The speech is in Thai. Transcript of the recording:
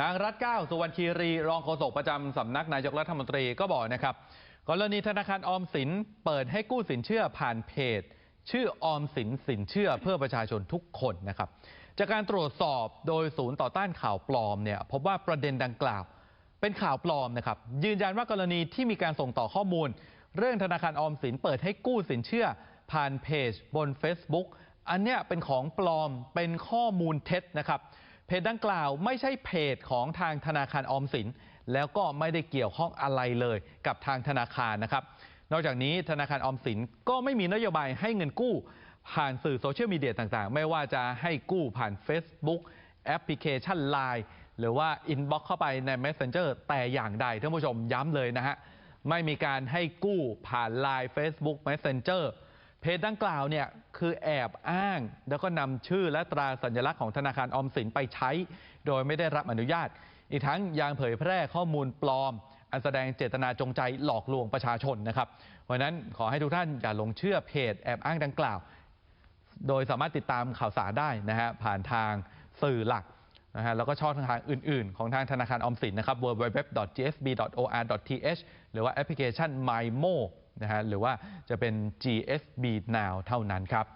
นางรัตเก้าสุวรรณคีรีรองโฆษกประจำสำนักนายกรัฐมนตรีก็บอกนะครับกรณีธนาคารออมสินเปิดให้กู้สินเชื่อผ่านเพจ ชื่อออมสินสินเชื่อเพื่อประชาชนทุกคนนะครับ จากการตรวจสอบโดยศูนย์ต่อต้านข่าวปลอมเนี่ยพบว่าประเด็นดังกล่าว เป็นข่าวปลอมนะครับยืนยันว่ากรณีที่มีการส่งต่อข้อมูล เรื่องธนาคารออมสินเปิดให้กู้สินเชื่อผ่านเพจบน Facebook อันเนี้ยเป็นของปลอมเป็นข้อมูลเท็จนะครับ จดังกล่าวไม่ใช่เพจของทางธนาคารออมสิน แล้วก็ไม่ได้เกี่ยวข้องอะไรเลยกับทางธนาคารนะครับ นอกจากนี้ธนาคารออมสินก็ไม่มีนโยบายให้เงินกู้ ผ่านสื่อโซเชียลมีเดียต่างๆ ไม่ว่าจะให้กู้ผ่าน Facebook แอปพลิเคชัน Line หรือว่าอินบ็อกเข้าไปใน Messenger แต่อย่างใดท่านผู้ชมย้ำเลยนะฮะ ไม่มีการให้กู้ผ่าน Line Facebook Messenger เพจดังกล่าวเนี่ย คือแอบอ้าง แล้วก็นำชื่อและตราสัญลักษณ์ของธนาคารออมสินไปใช้ โดยไม่ได้รับอนุญาต อีกทั้งยังเผยแพร่ข้อมูลปลอม อันแสดงเจตนาจงใจหลอกลวงประชาชนนะครับเพราะนั้นขอให้ทุกท่านอย่าหลงเชื่อเพจแอบอ้างดังกล่าว โดยสามารถติดตามข่าวสารได้นะฮะผ่านทางสื่อหลัก นะฮะแล้วก็ช่องทางอื่น ๆ ของทางธนาคารออมสินนะครับ www.gsb.or.th หรือว่าแอปพลิเคชัน MyMo นะฮะหรือว่าจะเป็น GSB Now เท่านั้นครับ